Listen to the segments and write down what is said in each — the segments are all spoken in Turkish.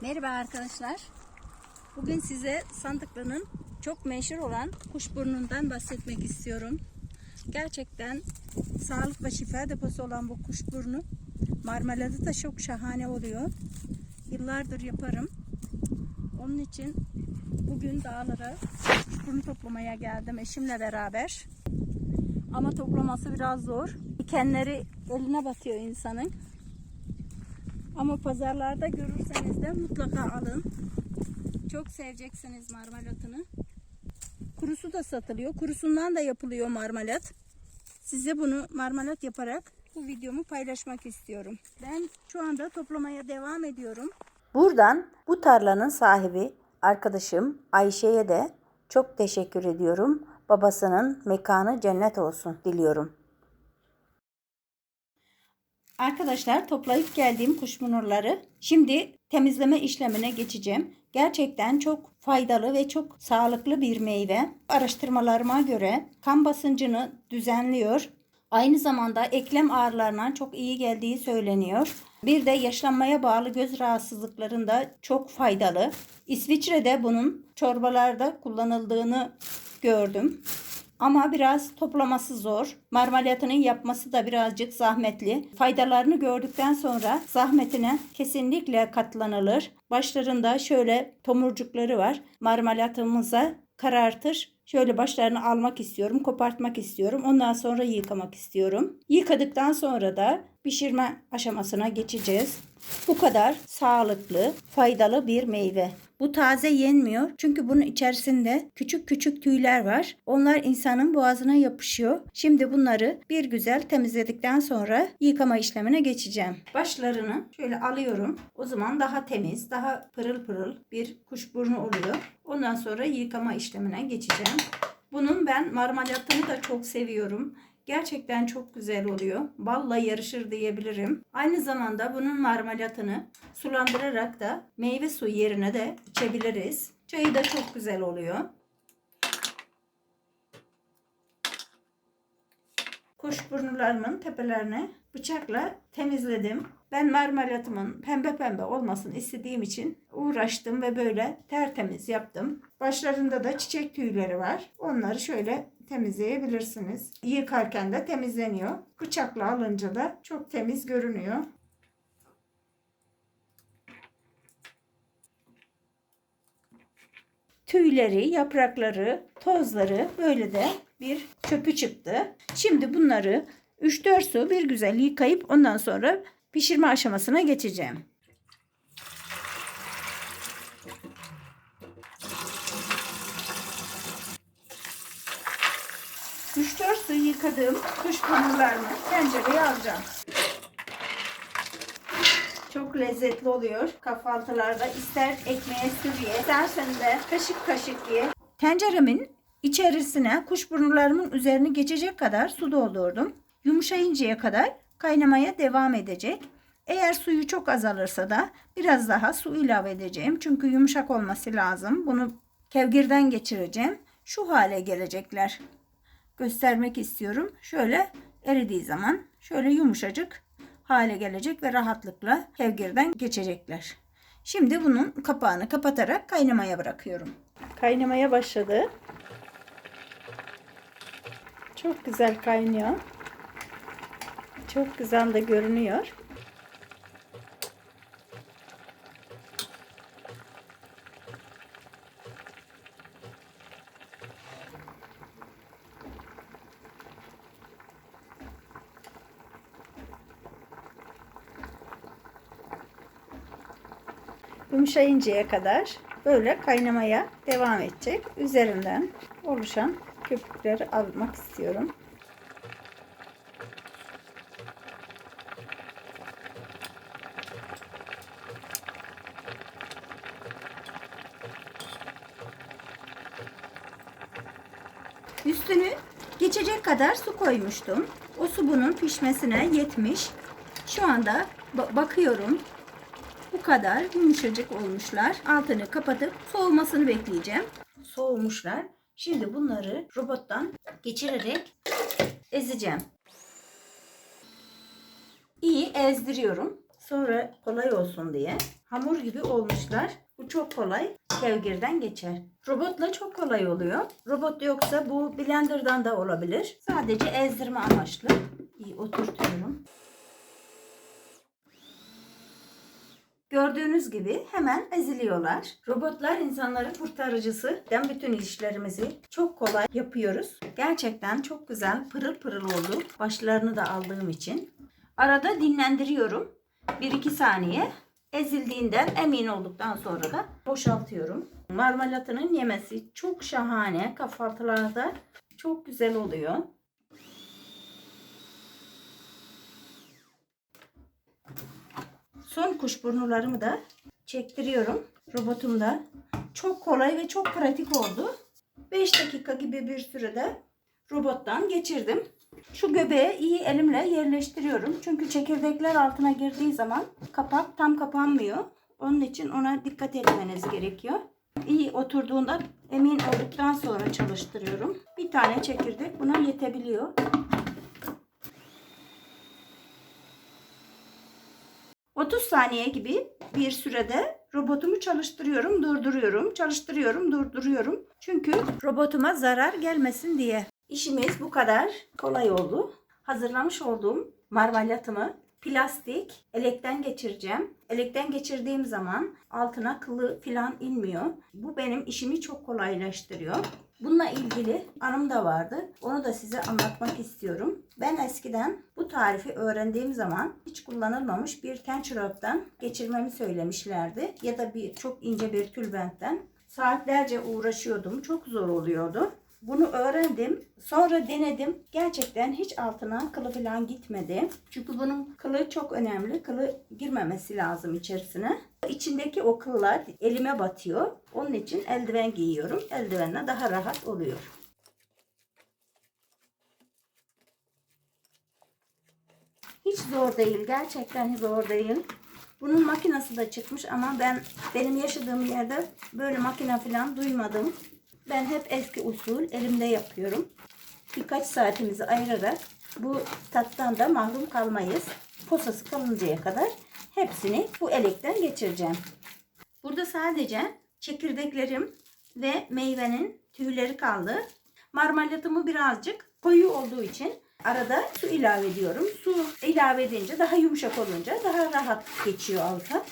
Merhaba arkadaşlar. Bugün size Sandıklı'nın çok meşhur olan kuşburnundan bahsetmek istiyorum. Gerçekten sağlık ve şifa deposu olan bu kuşburnu marmeladı da çok şahane oluyor. Yıllardır yaparım. Onun için bugün dağlara kuşburnu toplamaya geldim eşimle beraber. Ama toplaması biraz zor. Dikenleri eline batıyor insanın. Ama pazarlarda görürseniz de mutlaka alın. Çok seveceksiniz marmelatını. Kurusu da satılıyor. Kurusundan da yapılıyor marmelat. Size bunu marmelat yaparak bu videomu paylaşmak istiyorum. Ben şu anda toplamaya devam ediyorum. Buradan bu tarlanın sahibi arkadaşım Ayşe'ye de çok teşekkür ediyorum. Babasının mekanı cennet olsun diliyorum. Arkadaşlar toplayıp geldiğim kuşbunurları şimdi temizleme işlemine geçeceğim. Gerçekten çok faydalı ve çok sağlıklı bir meyve. Araştırmalarıma göre kan basıncını düzenliyor. Aynı zamanda eklem ağrılarına çok iyi geldiği söyleniyor. Bir de yaşlanmaya bağlı göz rahatsızlıklarında çok faydalı. İsviçre'de bunun çorbalarda kullanıldığını gördüm. Ama biraz toplaması zor. Marmelatının yapması da birazcık zahmetli. Faydalarını gördükten sonra zahmetine kesinlikle katlanılır. Başlarında şöyle tomurcukları var. Marmelatımıza karartır. Şöyle başlarını almak istiyorum, kopartmak istiyorum. Ondan sonra yıkamak istiyorum. Yıkadıktan sonra da pişirme aşamasına geçeceğiz. Bu kadar sağlıklı, faydalı bir meyve. Bu taze yenmiyor çünkü bunun içerisinde küçük küçük tüyler var. Onlar insanın boğazına yapışıyor. Şimdi bunları bir güzel temizledikten sonra yıkama işlemine geçeceğim. Başlarını şöyle alıyorum. O zaman daha temiz, daha pırıl pırıl bir kuşburnu oluyor. Ondan sonra yıkama işlemine geçeceğim. Bunun ben marmelatını da çok seviyorum. Gerçekten çok güzel oluyor. Balla yarışır diyebilirim. Aynı zamanda bunun marmelatını sulandırarak da meyve suyu yerine de içebiliriz. Çayı da çok güzel oluyor. Kuşburnularımın tepelerini bıçakla temizledim. Ben marmelatımın pembe pembe olmasını istediğim için uğraştım ve böyle tertemiz yaptım. Başlarında da çiçek tüyleri var. Onları şöyle temizleyebilirsiniz. Yıkarken de temizleniyor. Bıçakla alınca da çok temiz görünüyor. Tüyleri, yaprakları, tozları böyle de bir çöpü çıktı. Şimdi bunları 3-4 su bir güzel yıkayıp ondan sonra pişirme aşamasına geçeceğim. Üç dört su yıkadığım kuşburnularını tencereye alacağım. Çok lezzetli oluyor kahvaltılarda. İster ekmeğe sür ye, istersen de kaşık kaşık ye. Tenceremin içerisine kuşburnularımın üzerini geçecek kadar su doldurdum. Yumuşayıncaya kadar kaynamaya devam edecek. Eğer suyu çok azalırsa da biraz daha su ilave edeceğim. Çünkü yumuşak olması lazım. Bunu kevgirden geçireceğim. Şu hale gelecekler. Göstermek istiyorum. Şöyle eridiği zaman şöyle yumuşacık hale gelecek ve rahatlıkla kevgirden geçecekler. Şimdi bunun kapağını kapatarak kaynamaya bırakıyorum. Kaynamaya başladı. Çok güzel kaynıyor. Çok güzel de görünüyor. Yumuşayıncaya kadar böyle kaynamaya devam edecek. Üzerinden oluşan köpükleri almak istiyorum. Üstünü geçecek kadar su koymuştum. O su bunun pişmesine yetmiş. Şu anda ba- bakıyorum. Bu kadar yumuşacık olmuşlar. Altını kapatıp soğumasını bekleyeceğim. Soğumuşlar. Şimdi bunları robottan geçirerek ezeceğim. İyi ezdiriyorum. Sonra kolay olsun diye hamur gibi olmuşlar. Bu çok kolay. Kevgirden geçer. Robotla çok kolay oluyor. Robot yoksa bu blenderdan da olabilir. Sadece ezdirme amaçlı. İyi oturtuyorum. Gördüğünüz gibi hemen eziliyorlar. Robotlar insanların kurtarıcısı. Ben bütün işlerimizi çok kolay yapıyoruz. Gerçekten çok güzel pırıl pırıl oldu. Başlarını da aldığım için. Arada dinlendiriyorum. 1-2 saniye. Ezildiğinden emin olduktan sonra da boşaltıyorum. Marmelatının yemesi çok şahane. Kahvaltılarda çok güzel oluyor. Son kuşburnularımı da çektiriyorum robotumda. Çok kolay ve çok pratik oldu. 5 dakika gibi bir sürede robottan geçirdim. Şu göbeğe iyi elimle yerleştiriyorum. Çünkü çekirdekler altına girdiği zaman kapak tam kapanmıyor. Onun için ona dikkat etmeniz gerekiyor. İyi oturduğunda emin olduktan sonra çalıştırıyorum. Bir tane çekirdek buna yetebiliyor. ...30 saniye gibi bir sürede robotumu çalıştırıyorum, durduruyorum, çalıştırıyorum, durduruyorum. Çünkü robotuma zarar gelmesin diye. İşimiz bu kadar kolay oldu. Hazırlamış olduğum marmelatımı plastik elekten geçireceğim. Elekten geçirdiğim zaman altına kılı falan inmiyor. Bu benim işimi çok kolaylaştırıyor. Bununla ilgili anım da vardı. Onu da size anlatmak istiyorum. Ben eskiden bu tarifi öğrendiğim zaman hiç kullanılmamış bir tençröpten geçirmemi söylemişlerdi. Ya da bir çok ince bir tülbentten. Saatlerce uğraşıyordum. Çok zor oluyordu. Bunu öğrendim. Sonra denedim. Gerçekten hiç altına kılı falan gitmedi. Çünkü bunun kılı çok önemli. Kılı girmemesi lazım içerisine. İçindeki o kıllar elime batıyor. Onun için eldiven giyiyorum. Eldivenle daha rahat oluyor. Hiç zor değil. Gerçekten zor değil. Bunun makinesi de çıkmış ama ben benim yaşadığım yerde böyle makine falan duymadım. Ben hep eski usul elimde yapıyorum. Birkaç saatimizi ayırarak bu tattan da mahrum kalmayız. Posası kalıncaya kadar hepsini bu elekten geçireceğim. Burada sadece çekirdeklerim ve meyvenin tüyleri kaldı. Marmelatımı birazcık koyu olduğu için arada su ilave ediyorum. Su ilave edince daha yumuşak olunca daha rahat geçiyor alta.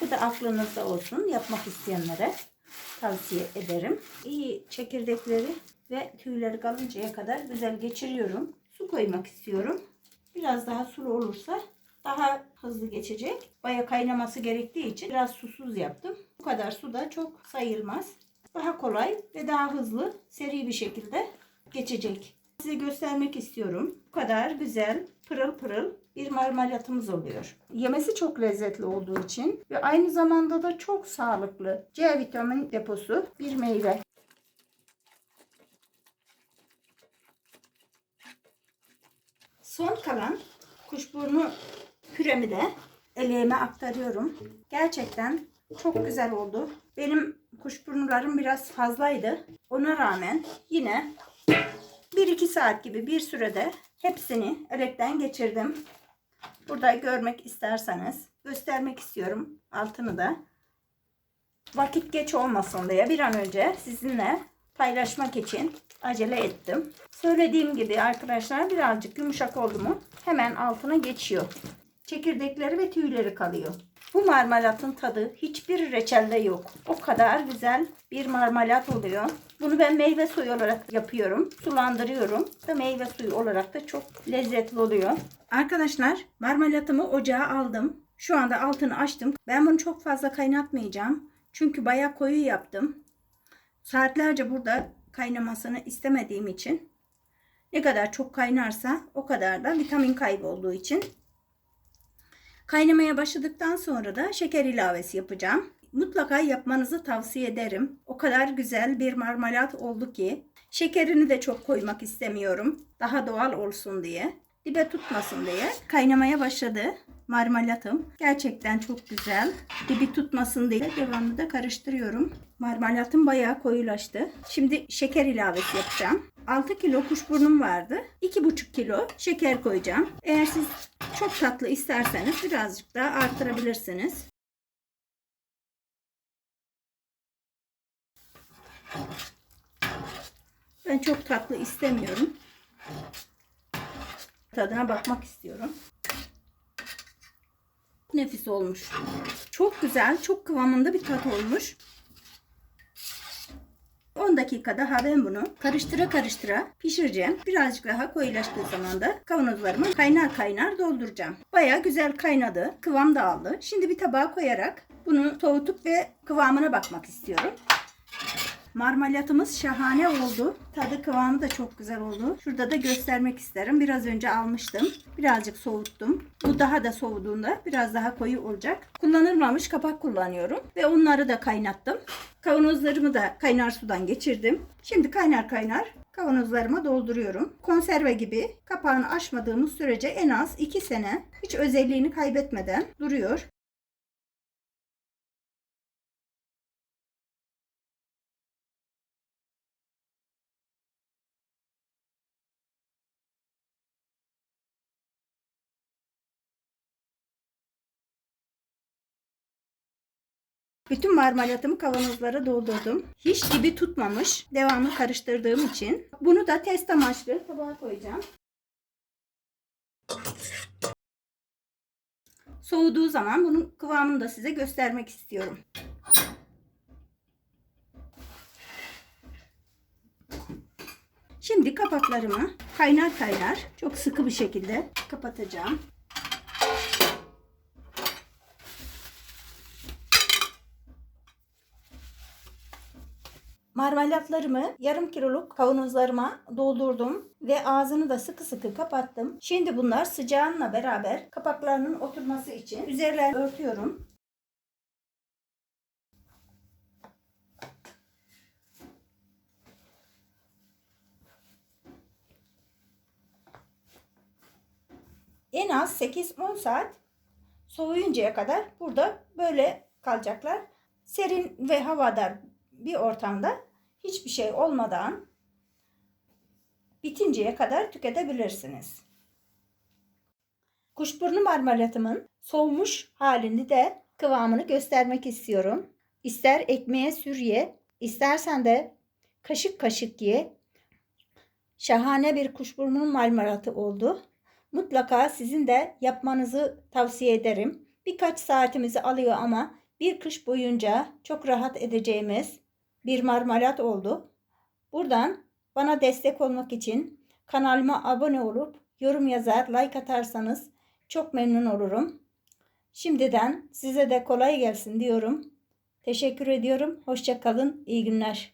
Bu da aklınızda olsun yapmak isteyenlere tavsiye ederim. İyi çekirdekleri ve tüyleri kalıncaya kadar güzel geçiriyorum. Su koymak istiyorum. Biraz daha sulu olursa daha hızlı geçecek. Baya kaynaması gerektiği için biraz susuz yaptım. Bu kadar su da çok sayılmaz. Daha kolay ve daha hızlı seri bir şekilde geçecek. Size göstermek istiyorum. Bu kadar güzel pırıl pırıl bir marmelatımız oluyor. Yemesi çok lezzetli olduğu için ve aynı zamanda da çok sağlıklı. C vitamin deposu bir meyve. Son kalan kuşburnu püremi de eleğime aktarıyorum. Gerçekten çok güzel oldu. Benim kuşburnularım biraz fazlaydı. Ona rağmen yine 1-2 saat gibi bir sürede hepsini elekten geçirdim. Burada görmek isterseniz göstermek istiyorum altını da. Vakit geç olmasın diye bir an önce sizinle paylaşmak için acele ettim. Söylediğim gibi arkadaşlar birazcık yumuşak oldu mu hemen altına geçiyor. Çekirdekleri ve tüyleri kalıyor. Bu marmelatın tadı hiçbir reçelde yok. O kadar güzel bir marmelat oluyor. Bunu ben meyve suyu olarak yapıyorum. Sulandırıyorum. Ve meyve suyu olarak da çok lezzetli oluyor. Arkadaşlar marmelatımı ocağa aldım. Şu anda altını açtım. Ben bunu çok fazla kaynatmayacağım. Çünkü bayağı koyu yaptım. Saatlerce burada kaynamasını istemediğim için ne kadar çok kaynarsa o kadar da vitamin kaybı olduğu için Kaynamaya başladıktan sonra da şeker ilavesi yapacağım. Mutlaka yapmanızı tavsiye ederim. O kadar güzel bir marmelat oldu ki. Şekerini de çok koymak istemiyorum. Daha doğal olsun diye. Dibe tutmasın diye. Kaynamaya başladı marmelatım. Gerçekten çok güzel. Dibi tutmasın diye devamlı da karıştırıyorum. Marmelatım bayağı koyulaştı. Şimdi şeker ilavesi yapacağım. 6 kilo kuşburnum vardı. 2,5 kilo şeker koyacağım. Eğer siz çok tatlı isterseniz birazcık daha arttırabilirsiniz. Ben çok tatlı istemiyorum. Tadına bakmak istiyorum. Nefis olmuş. Çok güzel, çok kıvamında bir tat olmuş. 10 dakika daha ben bunu karıştıra karıştıra pişireceğim. Birazcık daha koyulaştığı zaman da kavanozlarıma kaynar kaynar dolduracağım. Baya güzel kaynadı. Kıvam da aldı. Şimdi bir tabağa koyarak bunu soğutup ve kıvamına bakmak istiyorum. Marmelatımız şahane oldu. Tadı kıvamı da çok güzel oldu. Şurada da göstermek isterim. Biraz önce almıştım. Birazcık soğuttum. Bu daha da soğuduğunda biraz daha koyu olacak. Kullanılmamış kapak kullanıyorum. Ve onları da kaynattım. Kavanozlarımı da kaynar sudan geçirdim. Şimdi kaynar kaynar kavanozlarıma dolduruyorum. Konserve gibi kapağını açmadığımız sürece en az 2 sene hiç özelliğini kaybetmeden duruyor. Bütün marmelatımı kavanozlara doldurdum. Hiç gibi tutmamış. Devamlı karıştırdığım için. Bunu da test amaçlı tabağa koyacağım. Soğuduğu zaman bunun kıvamını da size göstermek istiyorum. Şimdi kapaklarımı kaynar kaynar çok sıkı bir şekilde kapatacağım. Marmelatlarımı yarım kiloluk kavanozlarıma doldurdum ve ağzını da sıkı sıkı kapattım. Şimdi bunlar sıcağınla beraber kapaklarının oturması için üzerlerini örtüyorum. En az 8-10 saat soğuyuncaya kadar burada böyle kalacaklar. Serin ve havadar bir ortamda hiçbir şey olmadan bitinceye kadar tüketebilirsiniz. Kuşburnu marmelatımın soğumuş halini de kıvamını göstermek istiyorum. İster ekmeğe sür ye, istersen de kaşık kaşık ye. Şahane bir kuşburnu marmelatı oldu. Mutlaka sizin de yapmanızı tavsiye ederim. Birkaç saatimizi alıyor ama bir kış boyunca çok rahat edeceğimiz bir marmelat oldu. Buradan bana destek olmak için kanalıma abone olup yorum yazar, like atarsanız çok memnun olurum. Şimdiden size de kolay gelsin diyorum. Teşekkür ediyorum. Hoşça kalın. İyi günler.